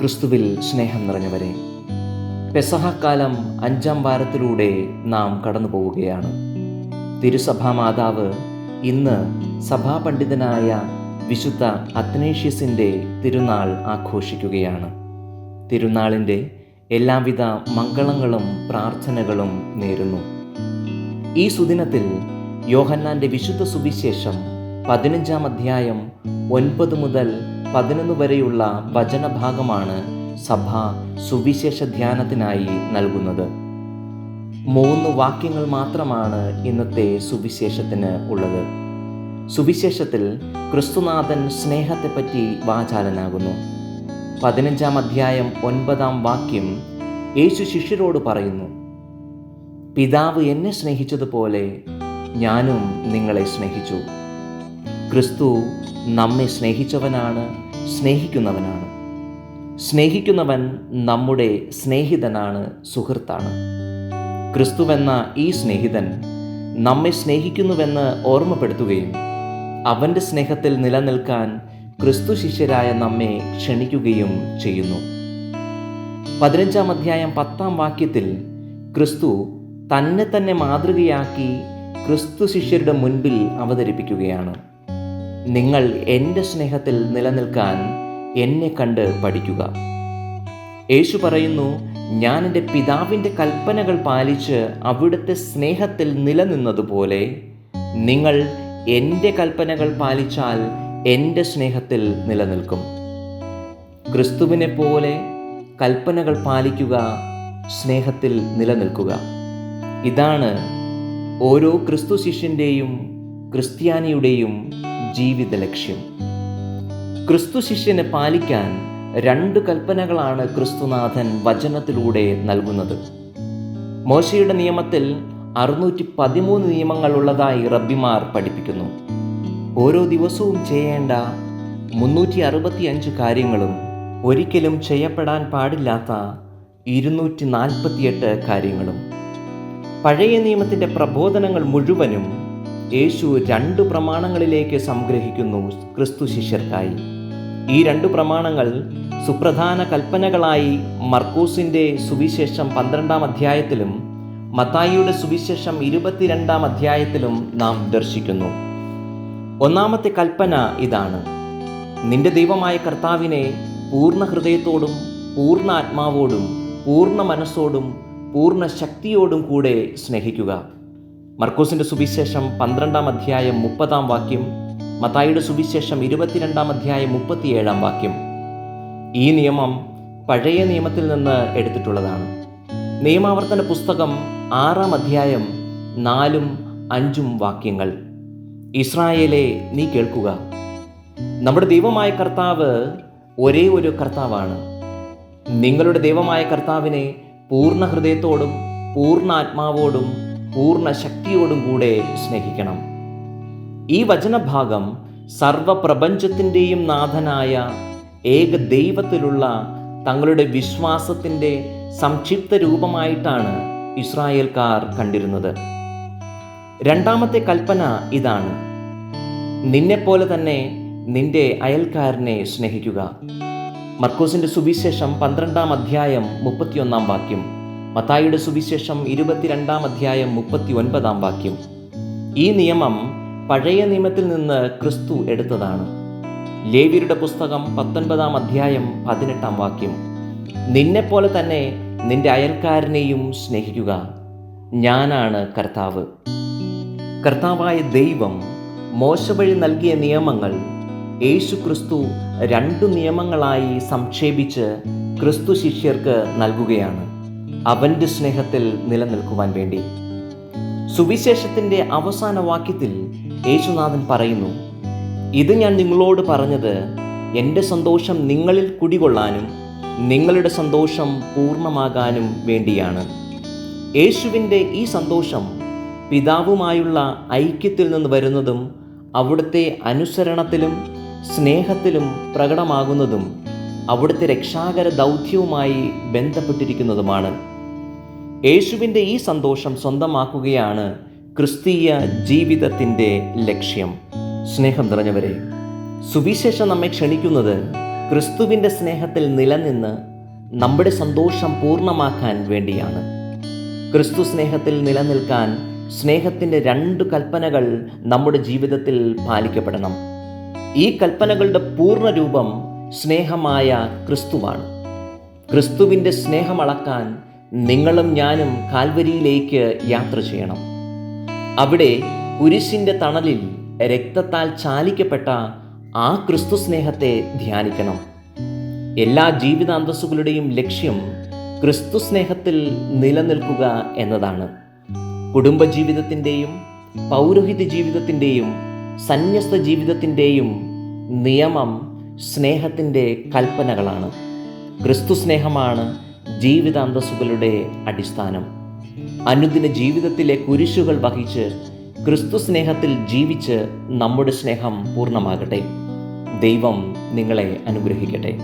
ക്രിസ്തുവിൽ സ്നേഹം നിറഞ്ഞവരെ പെസഹക്കാലം അഞ്ചാം വാരത്തിലൂടെ നാം കടന്നു പോവുകയാണ് തിരുസഭാ മാതാവ് ഇന്ന് സഭാപണ്ഡിതനായ വിശുദ്ധ അത്നേഷ്യസിന്റെ തിരുനാൾ ആഘോഷിക്കുകയാണ്. തിരുനാളിന്റെ എല്ലാവിധ മംഗളങ്ങളും പ്രാർത്ഥനകളും നേരുന്നു. ഈ സുദിനത്തിൽ യോഹന്നാന്റെ വിശുദ്ധ സുവിശേഷം പതിനഞ്ചാം അധ്യായം ഒൻപത് മുതൽ പതിനൊന്ന് വരെയുള്ള വചനഭാഗമാണ് സഭ സുവിശേഷ ധ്യാനത്തിനായി നൽകുന്നത്. മൂന്ന് വാക്യങ്ങൾ മാത്രമാണ് ഇന്നത്തെ സുവിശേഷത്തിന് ഉള്ളത്. സുവിശേഷത്തിൽ ക്രിസ്തുനാഥൻ സ്നേഹത്തെപ്പറ്റി വാചാലനാകുന്നു. പതിനഞ്ചാം അധ്യായം ഒൻപതാം വാക്യം യേശു ശിഷ്യരോട് പറയുന്നു പിതാവ് എന്നെ സ്നേഹിച്ചതുപോലെ ഞാനും നിങ്ങളെ സ്നേഹിച്ചു. ക്രിസ്തു നമ്മെ സ്നേഹിച്ചവനാണ് സ്നേഹിക്കുന്നവനാണ്. സ്നേഹിക്കുന്നവൻ നമ്മുടെ സ്നേഹിതനാണ് സുഹൃത്താണ്. ക്രിസ്തുവെന്ന ഈ സ്നേഹിതൻ നമ്മെ സ്നേഹിക്കുന്നുവെന്ന് ഓർമ്മപ്പെടുത്തുകയും അവന്റെ സ്നേഹത്തിൽ നിലനിൽക്കാൻ ക്രിസ്തു ശിഷ്യരായ നമ്മെ ക്ഷണിക്കുകയും ചെയ്യുന്നു. പതിനഞ്ചാം അധ്യായം പത്താം വാക്യത്തിൽ ക്രിസ്തു തന്നെ തന്നെ മാതൃകയാക്കി ക്രിസ്തു ശിഷ്യരുടെ മുൻപിൽ അവതരിപ്പിക്കുകയാണ്. നിങ്ങൾ എന്റെ സ്നേഹത്തിൽ നിലനിൽക്കാൻ എന്നെ കണ്ട് പഠിക്കുക. യേശു പറയുന്നു ഞാൻ എന്റെ പിതാവിന്റെ കൽപ്പനകൾ പാലിച്ച് അവിടുത്തെ സ്നേഹത്തിൽ നിലനിന്നതുപോലെ നിങ്ങൾ എന്റെ കൽപ്പനകൾ പാലിച്ചാൽ എന്റെ സ്നേഹത്തിൽ നിലനിൽക്കും. ക്രിസ്തുവിനെ പോലെ കൽപ്പനകൾ പാലിക്കുക സ്നേഹത്തിൽ നിലനിൽക്കുക. ഇതാണ് ഓരോ ക്രിസ്തു ശിഷ്യന്റെയും ക്രിസ്ത്യാനിയുടെയും ജീവിത ലക്ഷ്യം ക്രിസ്തു ശിഷ്യനെ പാലിക്കാൻ രണ്ട് കൽപ്പനകളാണ് ക്രിസ്തുനാഥൻ വചനത്തിലൂടെ നൽകുന്നത്. മോശയുടെ നിയമത്തിൽ അറുന്നൂറ്റി പതിമൂന്ന് നിയമങ്ങൾ ഉള്ളതായി റബ്ബിമാർ പഠിപ്പിക്കുന്നു. ഓരോ ദിവസവും ചെയ്യേണ്ട മുന്നൂറ്റി അറുപത്തി അഞ്ച് കാര്യങ്ങളും ഒരിക്കലും ചെയ്യപ്പെടാൻ പാടില്ലാത്ത ഇരുന്നൂറ്റി നാൽപ്പത്തിയെട്ട് കാര്യങ്ങളും. പഴയ നിയമത്തിന്റെ പ്രബോധനങ്ങൾ മുഴുവനും യേശു രണ്ട് പ്രമാണങ്ങളിലേക്ക് സംഗ്രഹിക്കുന്നു ക്രിസ്തു ശിഷ്യർക്കായി. ഈ രണ്ട് പ്രമാണങ്ങൾ സുപ്രധാന കൽപ്പനകളായി മർക്കൂസിന്റെ സുവിശേഷം പന്ത്രണ്ടാം അധ്യായത്തിലും മത്തായിയുടെ സുവിശേഷം ഇരുപത്തിരണ്ടാം അധ്യായത്തിലും നാം ദർശിക്കുന്നു. ഒന്നാമത്തെ കൽപ്പന ഇതാണ്. നിന്റെ ദൈവമായ കർത്താവിനെ പൂർണ ഹൃദയത്തോടും പൂർണ ആത്മാവോടും പൂർണ മനസ്സോടും പൂർണ ശക്തിയോടും കൂടെ സ്നേഹിക്കുക. മർക്കോസിന്റെ സുവിശേഷം പന്ത്രണ്ടാം അധ്യായം മുപ്പതാം വാക്യം മത്തായിയുടെ സുവിശേഷം ഇരുപത്തിരണ്ടാം അധ്യായം മുപ്പത്തിയേഴാം വാക്യം. ഈ നിയമം പഴയ നിയമത്തിൽ നിന്ന് എടുത്തിട്ടുള്ളതാണ്. നിയമാവർത്തന പുസ്തകം ആറാം അധ്യായം നാലും അഞ്ചും വാക്യങ്ങൾ. ഇസ്രായേലെ നീ കേൾക്കുക. നമ്മുടെ ദൈവമായ കർത്താവ് ഒരേ ഒരു കർത്താവാണ്. നിങ്ങളുടെ ദൈവമായ കർത്താവിനെ പൂർണ ഹൃദയത്തോടും പൂർണ ആത്മാവോടും പൂർണ ശക്തിയോടും കൂടെ സ്നേഹിക്കണം. ഈ വചനഭാഗം സർവപ്രപഞ്ചത്തിന്റെയും നാഥനായ ഏക ദൈവത്തിലുള്ള തങ്ങളുടെ വിശ്വാസത്തിന്റെ സംക്ഷിപ്ത രൂപമായിട്ടാണ് ഇസ്രായേൽക്കാർ കണ്ടിരുന്നത്. രണ്ടാമത്തെ കൽപ്പന ഇതാണ്. നിന്നെപ്പോലെ തന്നെ നിന്റെ അയൽക്കാരനെ സ്നേഹിക്കുക. മർക്കോസിന്റെ സുവിശേഷം പന്ത്രണ്ടാം അധ്യായം മുപ്പത്തിയൊന്നാം വാക്യം. മത്തായിയുടെ സുവിശേഷം ഇരുപത്തിരണ്ടാം അധ്യായം മുപ്പത്തി ഒൻപതാം വാക്യം. ഈ നിയമം പഴയ നിയമത്തിൽ നിന്ന് ക്രിസ്തു എടുത്തതാണ്. ലേവിയുടെ പുസ്തകം പത്തൊൻപതാം അധ്യായം പതിനെട്ടാം വാക്യം. നിന്നെപ്പോലെ തന്നെ നിന്റെ അയൽക്കാരനെയും സ്നേഹിക്കുക. ഞാനാണ് കർത്താവ്. കർത്താവായ ദൈവം മോശ വഴി നൽകിയ നിയമങ്ങൾ യേശു ക്രിസ്തു രണ്ടു നിയമങ്ങളായി സംക്ഷേപിച്ച് ക്രിസ്തു ശിഷ്യർക്ക് നൽകുകയാണ്. അവന്റെ സ്നേഹത്തിൽ നിലനിൽക്കുവാൻ വേണ്ടി. സുവിശേഷത്തിന്റെ അവസാന വാക്യത്തിൽ യേശുനാഥൻ പറയുന്നു ഇത് ഞാൻ നിങ്ങളോട് പറഞ്ഞത് എന്റെ സന്തോഷം നിങ്ങളിൽ കുടികൊള്ളാനും നിങ്ങളുടെ സന്തോഷം പൂർണമാകാനും വേണ്ടിയാണ്. യേശുവിന്റെ ഈ സന്തോഷം പിതാവുമായുള്ള ഐക്യത്തിൽ നിന്ന് വരുന്നതും അവിടുത്തെ അനുസരണത്തിലും സ്നേഹത്തിലും പ്രകടമാകുന്നതും അവിടുത്തെ രക്ഷാകര ദൗത്യവുമായി ബന്ധപ്പെട്ടിരിക്കുന്നതുമാണ്. യേശുവിന്റെ ഈ സന്തോഷം സ്വന്തമാക്കുകയാണ് ക്രിസ്തീയ ജീവിതത്തിന്റെ ലക്ഷ്യം. സ്നേഹം നിറഞ്ഞവരെ സുവിശേഷം നമ്മെ ക്ഷണിക്കുന്നത് ക്രിസ്തുവിന്റെ സ്നേഹത്തിൽ നിലനിന്ന് നമ്മുടെ സന്തോഷം പൂർണമാക്കാൻ വേണ്ടിയാണ്. ക്രിസ്തു സ്നേഹത്തിൽ നിലനിൽക്കാൻ സ്നേഹത്തിന്റെ രണ്ട് കൽപ്പനകൾ നമ്മുടെ ജീവിതത്തിൽ പാലിക്കപ്പെടണം. ഈ കൽപ്പനകളുടെ പൂർണ രൂപം സ്നേഹമായ ക്രിസ്തുവാണ്. ക്രിസ്തുവിന്റെ സ്നേഹമളക്കാൻ നിങ്ങളും ഞാനും കാൽവരിയിലേക്ക് യാത്ര ചെയ്യണം. അവിടെ കുരിശിന്റെ തണലിൽ രക്തത്താൽ ചാലിക്കപ്പെട്ട ആ ക്രിസ്തു സ്നേഹത്തെ ധ്യാനിക്കണം. എല്ലാ ജീവിതാന്തസ്സുകളുടെയും ലക്ഷ്യം ക്രിസ്തു സ്നേഹത്തിൽ നിലനിൽക്കുക എന്നതാണ്. കുടുംബജീവിതത്തിന്റെയും പൗരോഹിത്യ ജീവിതത്തിന്റെയും സന്യസ്ത ജീവിതത്തിന്റെയും നിയമം സ്നേഹത്തിന്റെ കൽപ്പനകളാണ്. ക്രിസ്തു സ്നേഹമാണ് ജീവിതാന്തസ്സുകളുടെ അടിസ്ഥാനം. അനുദിന ജീവിതത്തിലെ കുരിശുകൾ വഹിച്ച് ക്രിസ്തു സ്നേഹത്തിൽ ജീവിച്ച് നമ്മുടെ സ്നേഹം പൂർണമാകട്ടെ. ദൈവം നിങ്ങളെ അനുഗ്രഹിക്കട്ടെ.